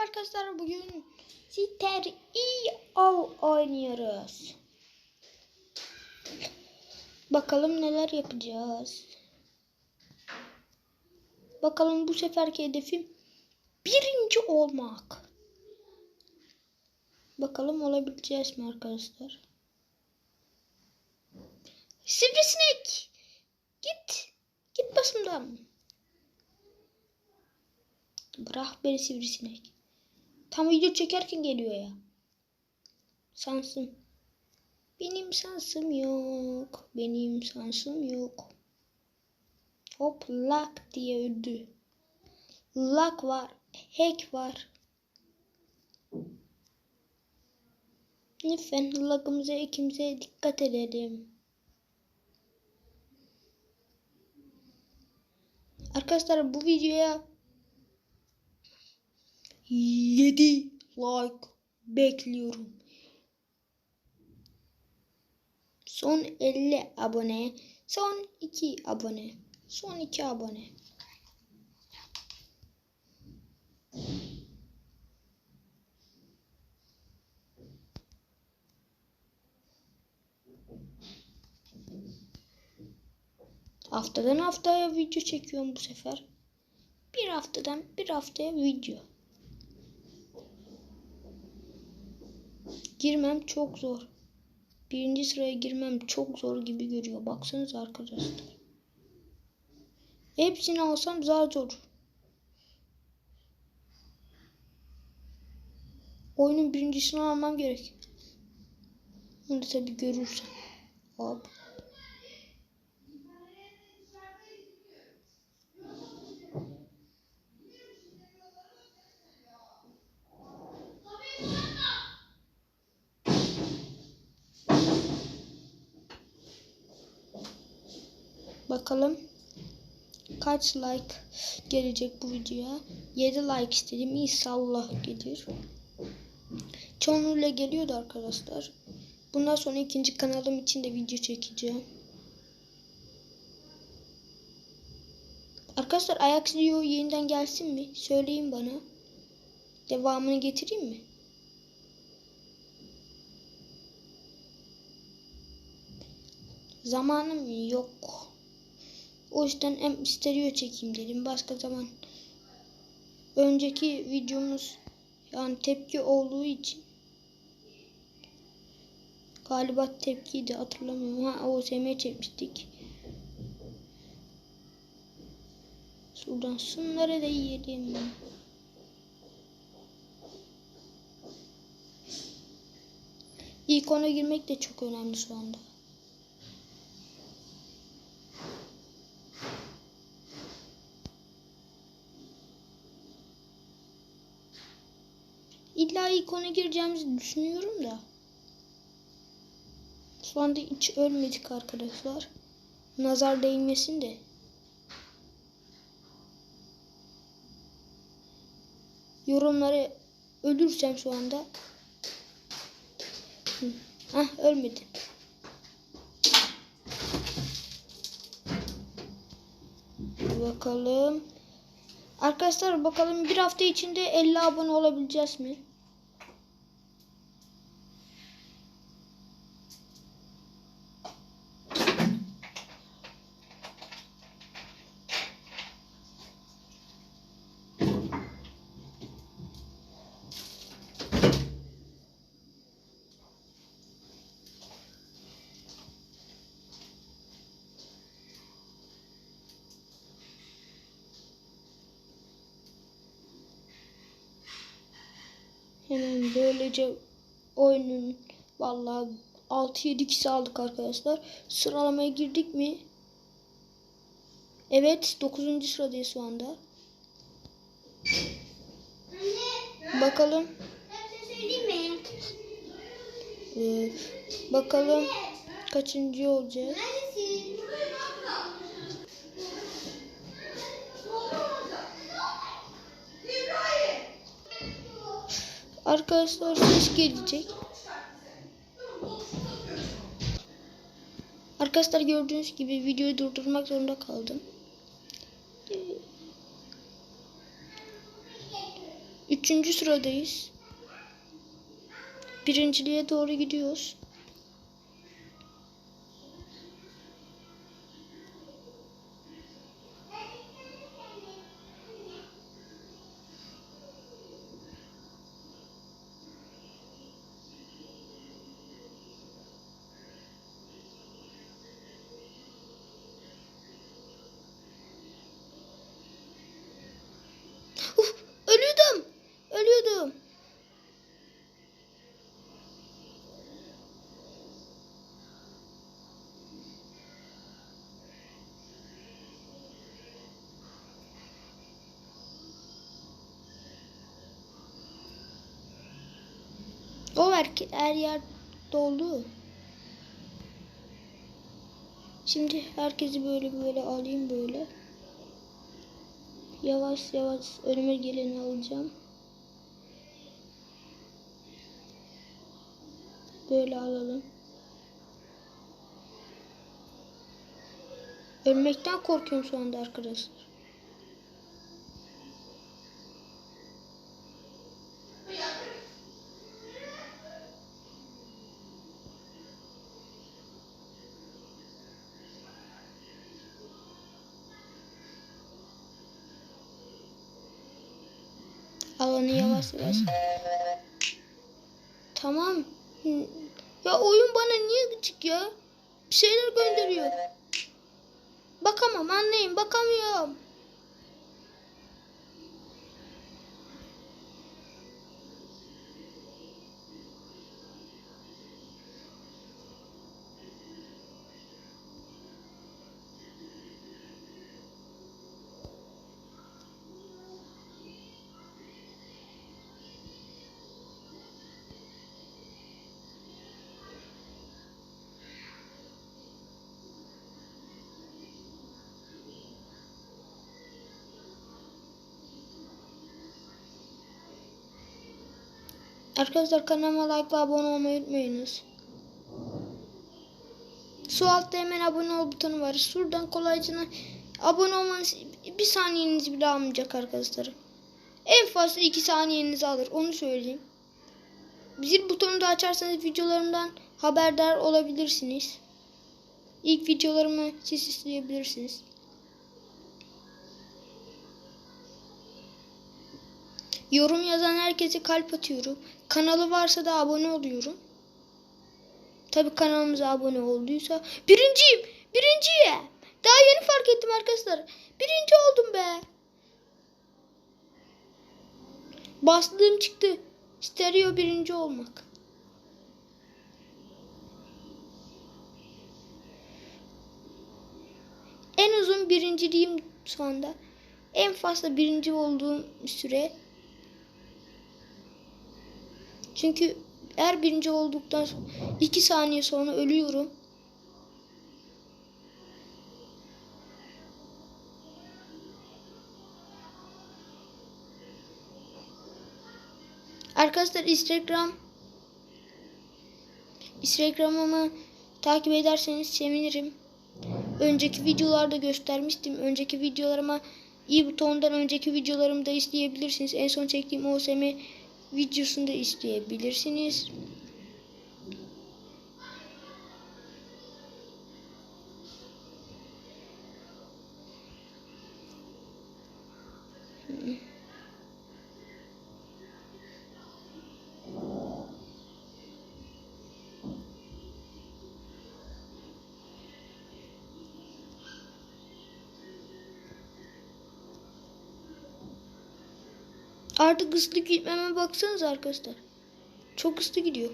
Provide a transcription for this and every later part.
merhaba arkadaşlar. Bugün Sitter EO oynuyoruz. Bakalım neler yapacağız. Bakalım bu seferki hedefim birinci olmak. Bakalım olabileceğiz mi arkadaşlar? Sivrisinek! Git! Git başımdan. Bırak beni sivrisinek. Tam video çekerken geliyor ya. Sansım. Benim sansım yok. Benim sansım yok. Hop lak diye öldü. Lak var. Hack var. Lütfen lagımıza ikimize dikkat edelim. Arkadaşlar bu videoya 7 like bekliyorum. Son 50 abone, son 2 abone, son 2 abone. Haftadan haftaya video çekiyorum bu sefer. Bir haftadan bir haftaya video. Girmem çok zor. Birinci sıraya girmem çok zor gibi görüyor. Baksanıza arkadaşlar. Hepsini alsam daha zor. Oyunun birincisini almam gerek. Bunu tabi görürsen. Hop. Bakalım kaç like gelecek bu videoya. 7 like istedim. İnşallah gelir. Çoğunluğuyla geliyordu arkadaşlar. Bundan sonra ikinci kanalım için de video çekeceğim. Arkadaşlar ayak video yeniden gelsin mi? Söyleyin bana. Devamını getireyim mi? Zamanım yok. O yüzden hem stereo çekeyim dedim. Başka zaman önceki videomuz yani tepki olduğu için galiba tepkiydi hatırlamıyorum. Ha OSM çekmiştik. Şuradan şunları da yiyelim. İlk ona girmek de çok önemli şu anda. İlla ilk ona gireceğimizi düşünüyorum da. Şu anda hiç ölmedik arkadaşlar. Nazar değmesin de. Yorumları ölürsem şu anda. Hı. Hah ölmedi. Bakalım. Arkadaşlar bakalım bir hafta içinde 50 abone olabileceğiz mi? Hemen böylece oyunun vallahi 6-7 kişi aldık arkadaşlar. Sıralamaya girdik mi? Evet 9. sıradayız şu anda. Bakalım. söyleyeyim mi? Ee, bakalım kaçıncı olacağız. Arkadaşlar ses gelecek. Arkadaşlar gördüğünüz gibi videoyu durdurmak zorunda kaldım. Üçüncü sıradayız. Birinciliğe doğru gidiyoruz. O her, her yer doldu. Şimdi herkesi böyle böyle alayım böyle. Yavaş yavaş önüme geleni alacağım. Böyle alalım. Ölmekten korkuyorum şu anda arkadaşlar. Alanı yavaş yavaş. Tamam. Ya oyun bana niye gıcık ya? Bir şeyler gönderiyor. Bakamam anlayın bakamıyorum. Arkadaşlar kanalıma like ve abone olmayı unutmayınız. Su altta hemen abone ol butonu var. Şuradan kolayca abone olmanız bir saniyenizi bile almayacak arkadaşlar. En fazla iki saniyenizi alır. Onu söyleyeyim. Zil butonu da açarsanız videolarımdan haberdar olabilirsiniz. İlk videolarımı siz izleyebilirsiniz. Yorum yazan herkese kalp atıyorum. Kanalı varsa da abone oluyorum. Tabi kanalımıza abone olduysa. Birinciyim. Birinciyim. Daha yeni fark ettim arkadaşlar. Birinci oldum be. Bastığım çıktı. Stereo birinci olmak. En uzun birinciliğim şu anda. En fazla birinci olduğum süre çünkü eğer birinci olduktan sonra 2 saniye sonra ölüyorum. Arkadaşlar Instagram Instagram'ımı takip ederseniz sevinirim. Önceki videolarda göstermiştim. Önceki videolarıma i butonundan önceki videolarımı da izleyebilirsiniz. En son çektiğim OSM videosunu da izleyebilirsiniz. Artık hızlı gitmeme baksanız arkadaşlar. Çok hızlı gidiyor.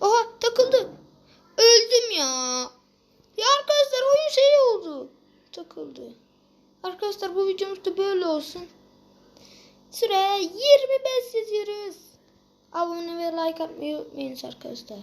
Oha takıldı. Öldüm ya. Ya arkadaşlar oyun şey oldu. Takıldı. Arkadaşlar bu videomuz da böyle olsun. Süreye 25 yazıyoruz. Abone ve like atmayı unutmayınız arkadaşlar.